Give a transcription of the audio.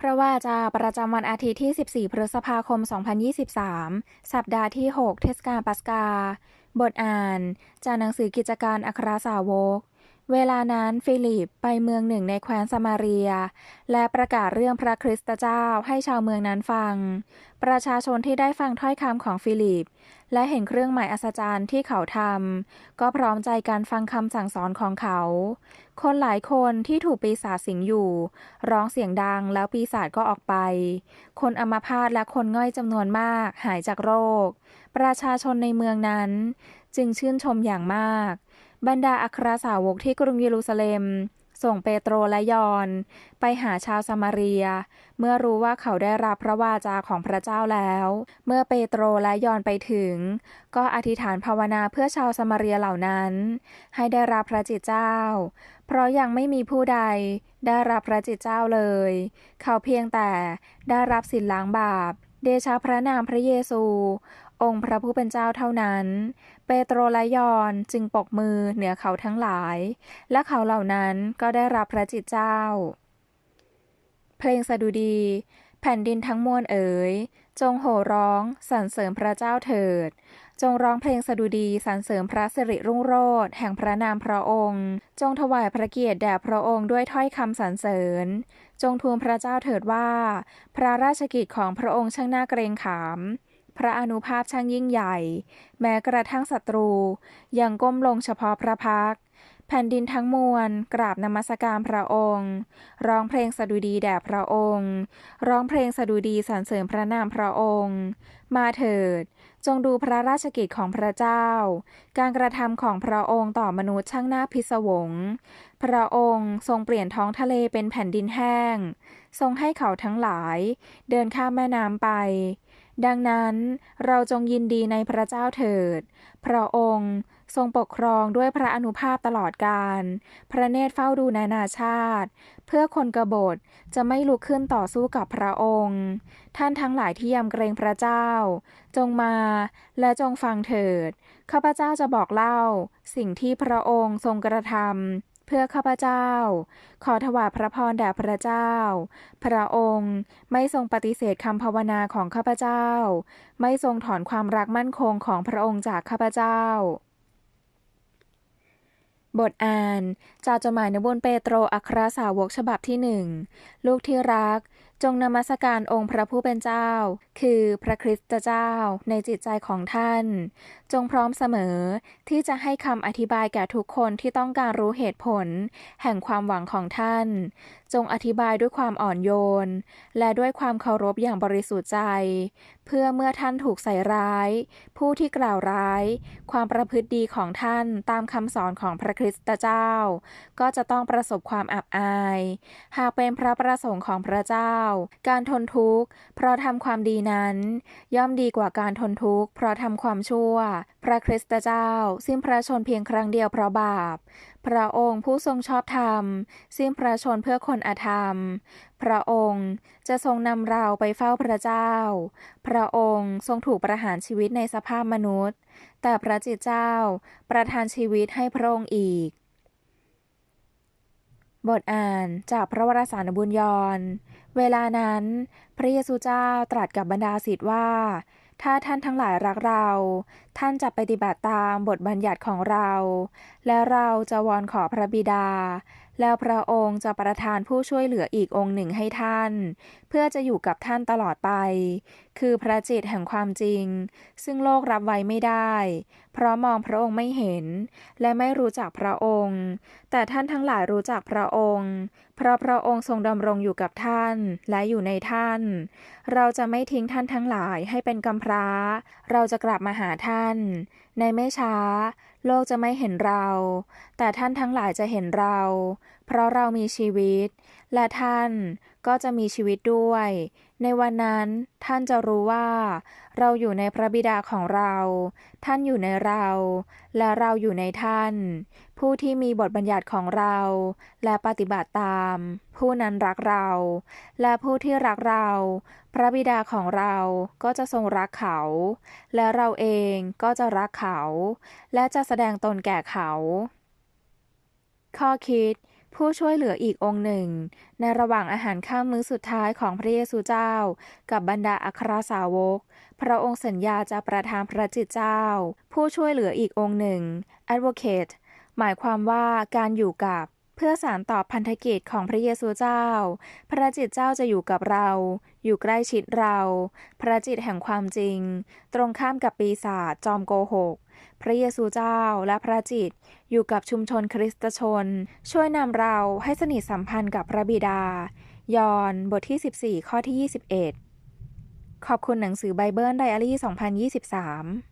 พระวาจาประจำวันอาทิตย์ที่ 14 พฤษภาคม 2023 สัปดาห์ที่ 6 เทศกาลปัสกา บทอ่าน จากหนังสือกิจการอัครสาวก เวลานั้นฟิลิปไปเมืองหนึ่งในแคว้นสมาเรีย และประกาศเรื่องพระคริสตเจ้าให้ชาวเมืองนั้นฟัง ประชาชนที่ได้ฟังถ้อยคำของฟิลิป และเห็นเครื่องหมายอัศจรรย์ที่เขาทำก็พร้อมใจการฟังคำสั่งสอนของเขา คนหลายคนที่ถูกปีศาจสิงอยู่ ร้องเสียงดังแล้วปีศาจก็ออกไป คนอัมาพาตและคนง่อยจำนวนมากหายจากโรค ประชาชนในเมืองนั้น จึงชื่นชมอย่างมาก บรรดาอัครสาวกที่กรุงเยรูซาเล็ม ส่งเปโตรและยอน ไปหาชาวสมาเรีย เมื่อรู้ว่าเขาได้รับพระวาจาของพระเจ้าแล้ว เมื่อเปโตรและยอนไปถึง ก็อธิษฐานภาวนาเพื่อชาวสมาเรียเหล่านั้น ให้ได้รับพระจิตเจ้า เพราะยังไม่มีผู้ใดได้รับพระจิตเจ้าเลย เขาเพียงแต่ได้รับสินล้างบาปเดชะพระนามพระเยซู องค์พระผู้เป็นเจ้าเท่านั้น เปโตรและยอนจึงปกมือเหนือเขาทั้งหลาย และเขาเหล่านั้นก็ได้รับพระจิตเจ้า เพลงสดุดี แผ่นดินทั้งมวลเอ๋ย จงโห่ร้องสรรเสริญพระเจ้าเถิด จงร้องเพลงสดุดีสรรเสริญพระสิริรุ่งโรจน์แห่งพระนามพระองค์ จงถวายพระเกียรติแด่พระองค์ด้วยถ้อยคำสรรเสริญ จงทูลพระเจ้าเถิดว่า พระราชกิจของพระองค์ช่างน่าเกรงขาม พระอนุภาพช่างยิ่งใหญ่ แม้กระทั่งศัตรู ยังก้มลงเฉพาะพระพัก แผ่นดินทั้งมวล กราบนมัสการพระองค์ ร้องเพลงสดุดีแด่พระองค์ ร้องเพลงสดุดีสรรเสริญพระนามพระองค์ มาเถิด จงดูพระราชกิจของพระเจ้า การกระทำของพระองค์ต่อมนุษย์ช่างน่าพิศวง พระองค์ทรงเปลี่ยนท้องทะเลเป็นแผ่นดินแห้ง ทรงให้เขาทั้งหลาย เดินข้ามแม่น้ำไป ดังนั้นเราจงยินดีในพระเจ้าเถิด พระองค์ทรงปกครองด้วยพระอนุภาพตลอดกาลพระเนตรเฝ้าดูนานาชาติ เพื่อคนกบฏจะไม่ลุกขึ้นต่อสู้กับพระองค์ ท่านทั้งหลายที่ยำเกรงพระเจ้า จงมาและจงฟังเถิด ข้าพเจ้าจะบอกเล่า สิ่งที่พระองค์ทรงกระทำ เพื่อข้าพเจ้า ขอถวายพระพรแด่พระเจ้า พระองค์ไม่ทรงปฏิเสธคำภาวนาของข้าพเจ้า ไม่ทรงถอนความรักมั่นคงของพระองค์จากข้าพเจ้า บทอ่าน จากจดหมายในบุญเปโตรอัครสาวกฉบับที่หนึ่งลูกที่รัก จงนมัสการองค์พระผู้เป็นเจ้า คือพระคริสตเจ้าในจิตใจของท่าน จงพร้อมเสมอที่จะให้คำอธิบายแก่ทุกคนที่ต้องการรู้เหตุผล แห่งความหวังของท่าน จงอธิบายด้วยความอ่อนโยน และด้วยความเคารพอย่างบริสุทธิ์ใจ เพื่อเมื่อท่านถูกใส่ร้าย ผู้ที่กล่าวร้าย ความประพฤติดีของท่านตามคำสอนของพระคริสตเจ้า ก็จะต้องประสบความอับอาย หากเป็นพระประสงค์ของพระเจ้าการทนทุกข์ เพราะทำความดีนั้น ย่อมดีกว่าการทนทุกข์ เพราะทำความชั่ว พระคริสตเจ้า สิ้นพระชนเพียงครั้งเดียวเพราะบาป พระองค์ผู้ทรงชอบธรรม สิ้นพระชนเพื่อคนอธรรม พระองค์จะทรงนำเราไปเฝ้าพระเจ้า พระองค์ทรงถูกประหารชีวิตในสภาพมนุษย์ แต่พระจิตเจ้าประทานชีวิตให้พระองค์อีก บทอ่านจากพระวรสารบุญยอนเวลานั้น พระเยซูเจ้าตรัสกับบรรดาศิษย์ว่า ถ้าท่านทั้งหลายรักเรา ท่านจะปฏิบัติตามบทบัญญัติของเรา และเราจะวอนขอพระบิดา แล้วพระองค์จะประทานผู้ช่วยเหลืออีกองค์หนึ่งให้ท่าน เพื่อจะอยู่กับท่านตลอดไป คือพระจิตแห่งความจริง ซึ่งโลกรับไว้ไม่ได้ เพราะมองพระองค์ไม่เห็น และไม่รู้จักพระองค์ แต่ท่านทั้งหลายรู้จักพระองค์ เพราะพระองค์ทรงดำรงอยู่กับท่านและอยู่ในท่าน เราจะไม่ทิ้งท่านทั้งหลายให้เป็นกำพร้า เราจะกลับมาหาท่าน ในไม่ช้า โลกจะไม่เห็นเรา แต่ท่านทั้งหลายจะเห็นเรา เพราะเรามีชีวิต และท่านก็จะมีชีวิตด้วย ในวันนั้นท่านจะรู้ว่า เราอยู่ในพระบิดาของเรา ท่านอยู่ในเรา และเราอยู่ในท่าน ผู้ที่มีบทบัญญัติของเรา และปฏิบัติตาม ผู้นั้นรักเรา และผู้ที่รักเรา พระบิดาของเราก็จะทรงรักเขา และเราเองก็จะรักเขา และจะแสดงตนแก่เขา ข้อคิด ผู้ช่วยเหลืออีกองค์หนึ่ง ในระหว่างอาหารข้ามมื้อสุดท้ายของพระเยซูเจ้า กับบรรดาอัครสาวก พระองค์สัญญาจะประทานพระจิตเจ้า ผู้ช่วยเหลืออีกองค์หนึ่ง advocate หมายความว่าการอยู่กับ เพื่อสารต่อพันธกิจของพระเยซูเจ้า พระจิตเจ้าจะอยู่กับเรา อยู่ใกล้ชิดเรา พระจิตแห่งความจริง ตรงข้ามกับปีศาจจอมโกหก พระเยซูเจ้าและพระจิตอยู่กับชุมชนคริสตชน ช่วยนำเราให้สนิทสัมพันธ์กับพระบิดา ยอห์นบทที่ 14 ข้อที่ 21 ขอบคุณหนังสือไบเบิลไดอารี่ 2023